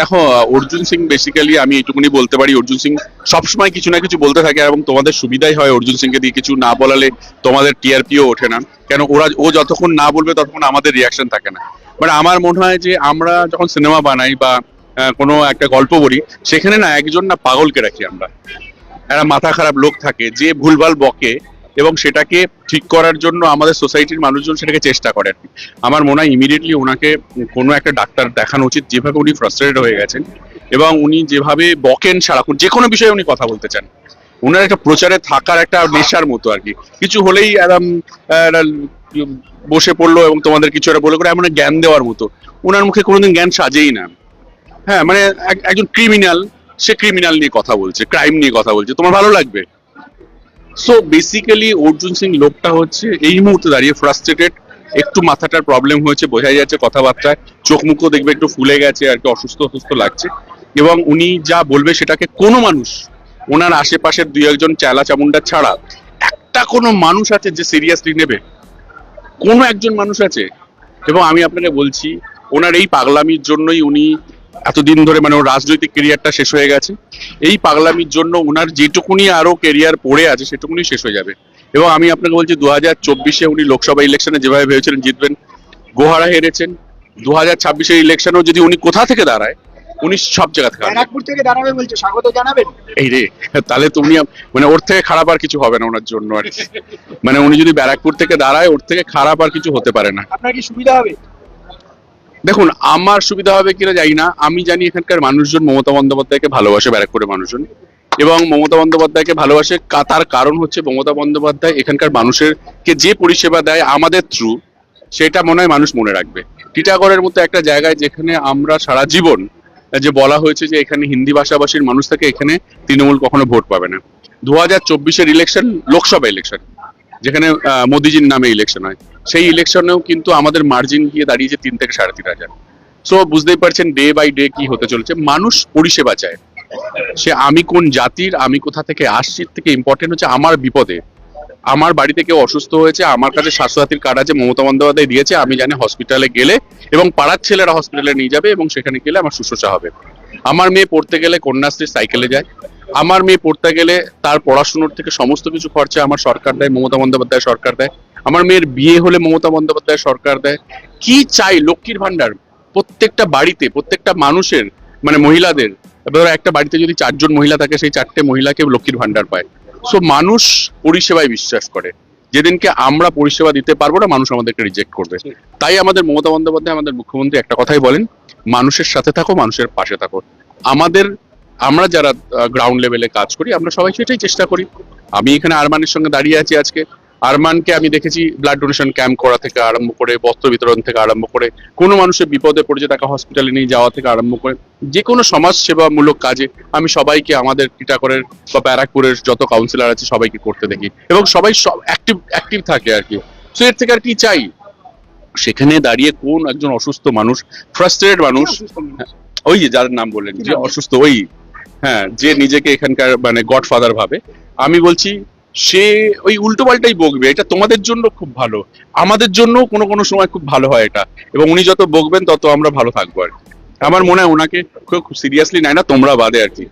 দেখো, অর্জুন সিং বেসিক্যালি আমি এইটুকুনি বলতে পারি, অর্জুন সিং সবসময় কিছু না কিছু বলতে থাকে এবং তোমাদের সুবিধাই হয় অর্জুন সিংকে দিয়ে কিছু না বলালে তোমাদের টিআরপিও ওঠে না। কেন ওরা, ও যতক্ষণ না বলবে ততক্ষণ আমাদের রিয়াকশন থাকে না। মানে আমার মনে হয় যে আমরা যখন সিনেমা বানাই বা কোনো একটা গল্প বলি, সেখানে না একজন না পাগলকে রাখি আমরা। একটা মাথা খারাপ লোক থাকে, যে ভুলভাল বকে এবং সেটাকে ঠিক করার জন্য আমাদের সোসাইটির মানুষজন সেটাকে চেষ্টা করে আর কি। আমার মনে হয় ইমিডিয়েটলি ওনাকে কোনো একটা ডাক্তার দেখানো উচিত, যেভাবে উনি ফ্রাস্ট্রেটেড হয়ে গেছেন এবং উনি যেভাবে বকেন সারাক্ষণ, যে কোনো বিষয়ে উনি কথা বলতে চান। ওনার একটা প্রচারে থাকার একটা নেশার মতো আর কি। কিছু হলেই বসে পড়ল এবং তোমাদের কিছু একটা বলে করে এমন জ্ঞান দেওয়ার মতো। ওনার মুখে কোনোদিন জ্ঞান সাজেই না। হ্যাঁ মানে এক- একজন ক্রিমিনাল সে ক্রিমিনাল নিয়ে কথা বলছে ক্রাইম নিয়ে কথা বলছে। তোমার ভালো লাগবে? সো বেসিক্যালি অর্জুন সিং লোকটা হচ্ছে এই মুহূর্তে দাঁড়িয়ে ফ্রাস্ট্রেটেড একটু মাথাটার প্রবলেম হয়েছে, বোঝাই যাচ্ছে কথাবার্তায়, চোখ মুখও দেখবে একটু ফুলে গেছে, আর কি অসুস্থ অসুস্থ লাগছে। এবং উনি যা বলবে সেটাকে কোনো মানুষ, ওনার আশেপাশের দুই একজন চেলা চামুন্ডা ছাড়া, একটা কোনো মানুষ আছে যে সিরিয়াসলি নেবে? কোনো একজন মানুষ আছে? এবং আমি আপনাকে বলছি, ওনার এই পাগলামির জন্যই উনি এতদিন ধরে মানে ওর রাজনৈতিক কেরিয়ারটা শেষ হয়ে গেছে। এই পাগলামির জন্য ওনার যেটুকুনি আরও কেরিয়ার পড়ে আছে সেটুকুনি শেষ হয়ে যাবে। এবং আমি আপনাকে বলছি দু হাজার চব্বিশে উনি লোকসভা ইলেকশনে যেভাবে ভেবেছিলেন জিতবেন গোহারা হেরেছেন। দু হাজার ছাব্বিশের ইলেকশনেও যদি উনি কোথা থেকে দাঁড়ায় উনি সব জায়গা থেকে ব্যারাকপুর থেকে দাঁড়াবে বলছে স্বাগত জানাবেন। এই রে তাহলে মানে ওর থেকে খারাপ আর কিছু হবে না ওনার জন্য আর কি। মানে উনি যদি ব্যারাকপুর থেকে দাঁড়ায় ওর থেকে খারাপ আর কিছু হতে পারে না। আপনার কি সুবিধা হবে? দেখুন, আমার সুবিধা হবে কিনা জানি না। আমি জানি এখানকার মানুষজন মমতা বন্দ্যোপাধ্যায়কে ভালোবাসে ব্যারাকপুরের মানুষজন। এবং মমতা বন্দ্যোপাধ্যায়কে ভালোবাসে তার কারণ হচ্ছে মমতা বন্দ্যোপাধ্যায় এখানকার মানুষের কে যে পরিষেবা দেয় আমাদের থ্রু সেটা মনে হয় মানুষ মনে রাখবে। টিটাগড়ের মতো একটা জায়গায় যেখানে আমরা সারা জীবন, যে বলা হয়েছে যে এখানে হিন্দি ভাষাভাষীর মানুষ থাকে, এখানে তৃণমূল কখনো ভোট পাবে না। দু হাজার চব্বিশের ইলেকশন লোকসভা ইলেকশন যেখানে মোদিজির নামে ইলেকশন হয়। সেই ইলেকশনেও কিন্তু আমাদের মার্জিন গিয়ে দাঁড়িয়েছে তিন থেকে সাড়ে তিন হাজার। সো বুঝতেই পারছেন ডে বাই ডে কি হতে চলেছে। মানুষ পরিষেবা চায়। সে আমি কোন জাতির, আমি কোথা থেকে আসছি থেকে ইম্পর্টেন্ট হচ্ছে আমার বিপদে। আমার বাড়িতে কেউ অসুস্থ হয়েছে, আমার কাছে স্বাস্থ্যসাথীর কার্ড আছে, মমতা বন্দ্যোপাধ্যায় দিয়েছে, আমি জানি হসপিটালে গেলে এবং পাড়ার ছেলেরা হসপিটালে নিয়ে যাবে এবং সেখানে গেলে আমার শুশ্রূষা হবে। আমার মেয়ে পড়তে গেলে কন্যাশ্রী সাইকেলে যায়। আমার মেয়ে পড়তে গেলে তার পড়াশুনোর থেকে সমস্ত কিছু খরচা আমার সরকার দেয়, মমতা বন্দ্যোপাধ্যায় সরকার দেয়। আমার মেয়ের বিয়ে হলে মমতা বন্দ্যোপাধ্যায় সরকার দেয়। কি চাই? লক্ষ্মীর ভান্ডার প্রত্যেকটা বাড়িতে প্রত্যেকটা মানুষের মানে মহিলাদের এবার একটা বাড়িতে যদি চারজন মহিলা থাকে সেই চারটে মহিলাকে লক্ষ্মীর ভান্ডার পায়। সো মানুষ পরিষেবায় বিশ্বাস করে। যেদিনকে আমরা পরিষেবা দিতে পারব না মানুষ আমাদেরকে রিজেক্ট করবে। তাই আমাদের মমতা বন্দ্যোপাধ্যায় আমাদের মুখ্যমন্ত্রী একটা কথাই বলেন মানুষের সাথে থাকো মানুষের পাশে থাকো। আমাদের আমরা যারা গ্রাউন্ড লেভেলে কাজ করি আমরা সবাই সেটাই চেষ্টা করি। আমি এখানে আরমানের সঙ্গে দাঁড়িয়ে আছি আজকে। আরমানকে আমি দেখেছি ব্লাড ডোনেশন ক্যাম্প করা থেকে আরম্ভ করে বস্ত্র বিতরণ থেকে আরম্ভ করে। কোনো মানুষের বিপদে পড়েছে তাকে হসপিটালে নিয়ে যাওয়া থেকে আরম্ভ করে। যে কোনো সমাজ সেবামূলক কাজে আমি সবাইকে আমাদের টিটাগড়ের বা ব্যারাকপুরের যত কাউন্সিলর আছে সবাইকে করতে দেখি। এবং সবাই সব অ্যাক্টিভ অ্যাক্টিভ থাকে আর কি। সো এর থেকে আর কি চাই? সেখানে দাঁড়িয়ে কোন একজন অসুস্থ মানুষ ফ্রাস্ট্রেটেড মানুষ ওই যে যার নাম বললেন যে অসুস্থ ওই। হ্যাঁ যে নিজেকে এখানকার মানে গডফাদার ভাবে। আমি বলছি সে ওই উল্টো পাল্টাই বকবে, এটা তোমাদের জন্য খুব ভালো। আমাদের জন্য কোনো কোনো সময় খুব ভালো হয় এটা। এবং উনি যত বকবেন, তত আমরা ভালো থাকব আর কি। আমার মনে হয় ওনাকে খুব সিরিয়াসলি নেয় না, তোমরা বাদে আর কি।